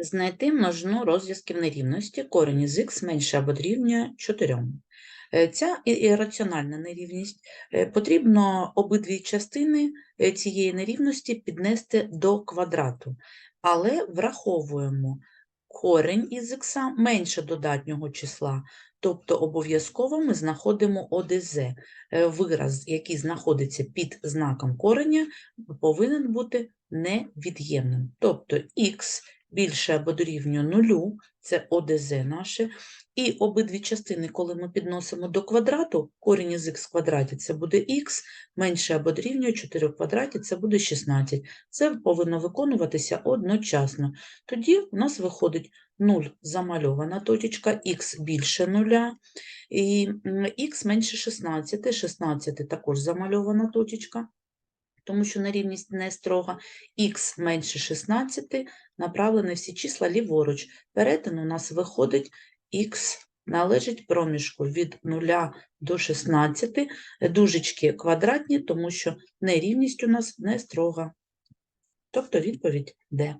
Знайти множину розв'язків нерівності корінь із х менше або дорівнює 4. Е, Ця ірраціональна нерівність е, потрібно обидві частини е, цієї нерівності піднести до квадрату, але враховуємо корень із х менше додатнього числа, тобто обов'язково ми знаходимо ОДЗ. Вираз, який знаходиться під знаком кореня, повинен бути невід'ємним. Тобто х більше або дорівнює нулю, це ОДЗ наше, і обидві частини, коли ми підносимо до квадрату, корінь із х в квадраті це буде х, менше або дорівнює 4 в квадраті це буде 16. Це повинно виконуватися одночасно. Тоді у нас виходить 0 замальована точечка, х більше нуля, і х менше 16, 16 також замальована точечка, тому що нерівність не строга, х менше 16, направлені всі числа ліворуч. Перетин у нас виходить х належить проміжку від 0 до 16, дужечки квадратні, тому що нерівність у нас не строга. Тобто відповідь Д.